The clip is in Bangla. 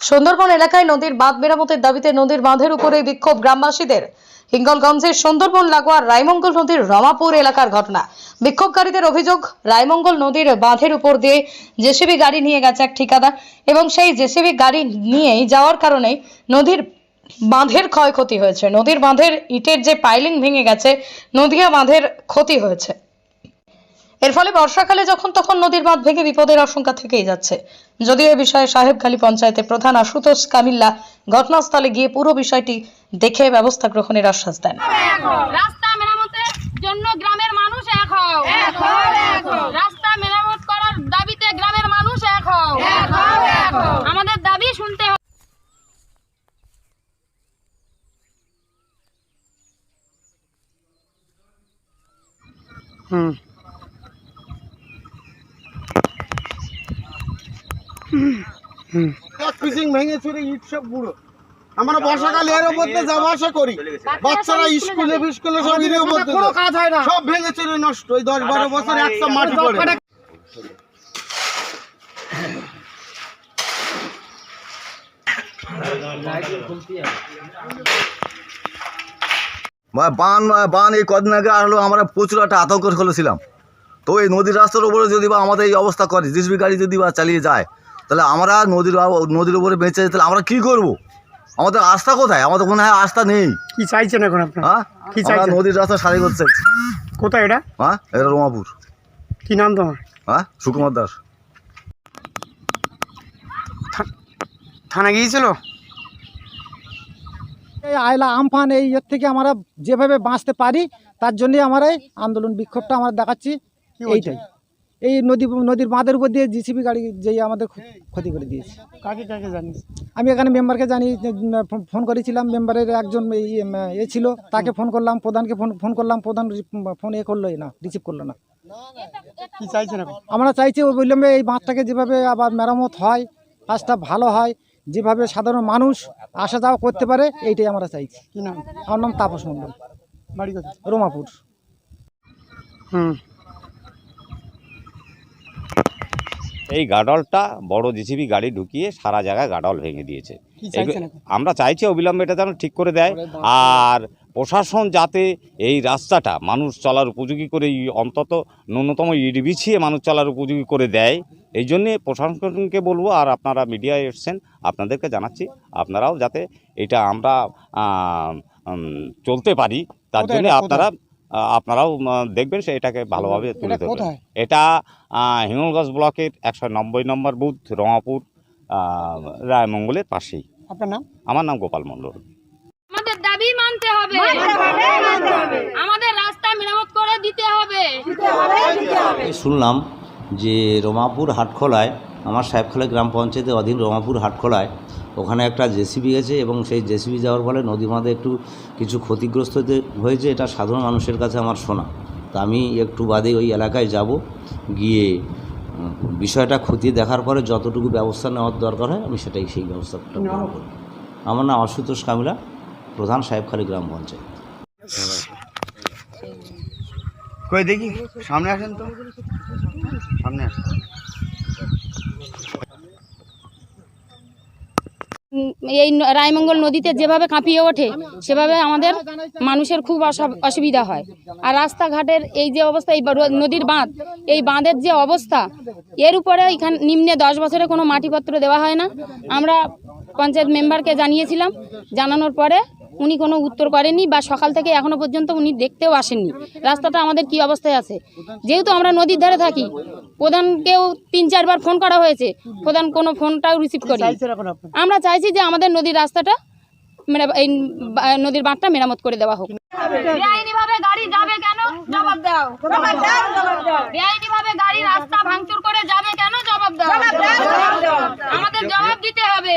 সুন্দরবন এলাকায় নদীর বাঁধ মেরামতের দাবিতে নদীর বাঁধের উপরে বিক্ষোভ গ্রামবাসীদের। হিঙ্গলগঞ্জের সুন্দরবন, লাগোয়া, রায়মঙ্গল নদীর রমাপুর এলাকার ঘটনা। বিক্ষোভকারীদের অভিযোগ, রায়মঙ্গল নদীর বাঁধের উপর দিয়ে জেসিবি গাড়ি নিয়ে গেছে এক ঠিকাদার এবং সেই জেসিবি গাড়ি নিয়েই যাওয়ার কারণে নদীর বাঁধের ক্ষয়ক্ষতি হয়েছে। নদীর বাঁধের ইটের যে পাইলিং ভেঙে গেছে, নদীয়া বাঁধের ক্ষতি হয়েছে। এর ফলে বর্ষাকালে যখন তখন নদীর বাঁধ ভেঙে বিপদের আশঙ্কা থেকেই যাচ্ছে। যদিও এ বিষয়ে সাহেবখালী পঞ্চায়েতের প্রধান আশুতোষ কামিল্লা ঘটনাস্থলে গিয়ে পুরো বিষয়টি দেখে ব্যবস্থা গ্রহণের আশ্বাস দেন। রাস্তা মেরামতের জন্য গ্রামের মানুষ এক হও। রাস্তা মেরামত করার দাবিতে গ্রামের মানুষ এক হও। আমাদের দাবি শুনতে হবে হুম। ভেঙে চুরে ইট সব পুরো আমরা বর্ষাকালে এর উপর দিয়ে যাওয়া আসা করি বাচ্চারা স্কুলে স্কুলে সব এর উপর কোনো কাজ হয় না। সব ভেঙে চুরে নষ্ট। ওই দশ বারো বছর একশো মাটি পড়ে। বান বান এই কদিন আগে আসলো আমরা প্রচুর একটা আতঙ্ক হলেছিলাম তো এই নদীর রাস্তার উপরে যদি বা আমাদের এই অবস্থা করে জিসবি গাড়ি যদি বা চালিয়ে যায় তাহলে আমরা নদীর নদীর উপরে বেঁচে তাহলে আমরা কি করব? আমাদের আস্থা কোথায়? আমাদের মনে হয় আস্থা নেই। কি চাইছেন এখন আপনার? হ্যাঁ? কি চাইছেন? নদীর রাস্তা সারি করতে চাইছি। কোথায় এটা? হ্যাঁ? এটা রোমাপুর। কি নাম তোমার? হ্যাঁ? সুকুমার দাস। থানা গিয়েছিল? এই আয়লা আমফান এই ইয়ের থেকে আমরা যেভাবে বাঁচতে পারি তার জন্যই আমরা এই আন্দোলন বিক্ষোভটা আমরা দেখাচ্ছি। কি এইটাই। এই নদী নদীর বাঁধের উপর দিয়ে জিসিবি গাড়ি যেই আমাদের ক্ষতি করে দিয়েছে। কাকে কাকে জানিস? আমি এখানে মেম্বারকে জানি ফোন করেছিলাম। মেম্বারের একজন এ ছিল তাকে ফোন করলাম। প্রধানকে ফোন ফোন করলাম। প্রধান ফোন এ করলোই না রিসিভ করল না। কি চাইছেন আমরা চাইছি ওই বললাম এই বাঁধটাকে যেভাবে আবার মেরামত হয় কাজটা ভালো হয় যেভাবে সাধারণ মানুষ আসা যাওয়া করতে পারে এইটাই আমরা চাইছি। আমার নাম তাপস মণ্ডল। বাড়ি রোমাপুর। হুম। এই গাডলটা বড় জিসিবি গাড়ি ঢুকিয়ে সারা জায়গায় গাডল ভেঙে দিয়েছে। আমরা চাইছি অবিলম্বে এটা যেন ঠিক করে দেয়। আর প্রশাসন যাতে এই রাস্তাটা মানুষ চলার উপযোগী করে অন্তত ন্যূনতম ইট বিছিয়ে মানুষ চলার উপযোগী করে দেয়। এই জন্যে প্রশাসনকে বলব আর আপনারা মিডিয়ায় এসছেন আপনাদেরকে জানাচ্ছি আপনারাও যাতে এটা আমরা চলতে পারি। তার জন্য আপনারা আপনারাও দেখবেন সে এটাকে ভালোভাবে তুলে এটা ধরবেন এটা হিঙ্গলগঞ্জ ব্লকের একশো নব্বই নম্বর বুথ রমাপুর আহ, রায়মঙ্গলের পাশেই। আপনার নাম? আমার নাম গোপাল মণ্ডল। আমাদের দাবি মানতে হবে। আমাদের রাস্তা মেরামত করে দিতে হবে। শুনলাম যে রমাপুর হাটখোলায় আমার সাহেবখালী গ্রাম পঞ্চায়েতের অধীন রমাপুর হাটখোলায় ওখানে একটা জেসিবি গেছে এবং সেই জেসিবি যাওয়ার ফলে নদী বাঁধে একটু কিছু ক্ষতিগ্রস্ত হয়েছে এটা সাধারণ মানুষের কাছে আমার শোনা। তা আমি একটু বাদে ওই এলাকায় যাব গিয়ে বিষয়টা খতিয়ে দেখার পরে যতটুকু ব্যবস্থা নেওয়ার দরকার হয় আমি সেটাই সেই ব্যবস্থাটা আমার নাম আশুতোষ কামিলা প্রধান সাহেবখালী গ্রাম পঞ্চায়েত। কই দেখি সামনে আসেন তো। সামনে আসেন। এই রায়মঙ্গল নদীতে যেভাবে কাঁপিয়ে ওঠে, সেভাবে আমাদের মানুষের খুব অসা- অসুবিধা হয়। আর রাস্তাঘাটের এই যে অবস্থা, এই নদীর বাঁধ, এই বাঁধের যে অবস্থা, এর উপরে এখান নিম্নে দশ বছরে কোনো মাটিপত্র দেওয়া হয় না। আমরা পঞ্চায়েত মেম্বারকে জানিয়েছিলাম, জানানোর পরে উনি কোনো উত্তর করেননি বা সকাল থেকে এখনও পর্যন্ত উনি দেখতেও আসেননি। রাস্তাটা আমাদের কি অবস্থায় আছে? যেহেতু আমরা নদীর ধারে থাকি প্রধানকেও তিন চারবার ফোন করা হয়েছে। প্রধান কোনো ফোনটাও রিসিভ করি আমরা চাইছি যে আমাদের নদীর রাস্তাটা মানে এই নদীর বাঁধটা মেরামত করে দেওয়া হোক। বেআইনি গাড়ি যাবে কেন? জবাব দাও। বেআইনি ভাবে গাড়ি রাস্তা ভাঙচুর করে যাবে কেন? জবাব দাও। আমাদের জবাব দিতে হবে।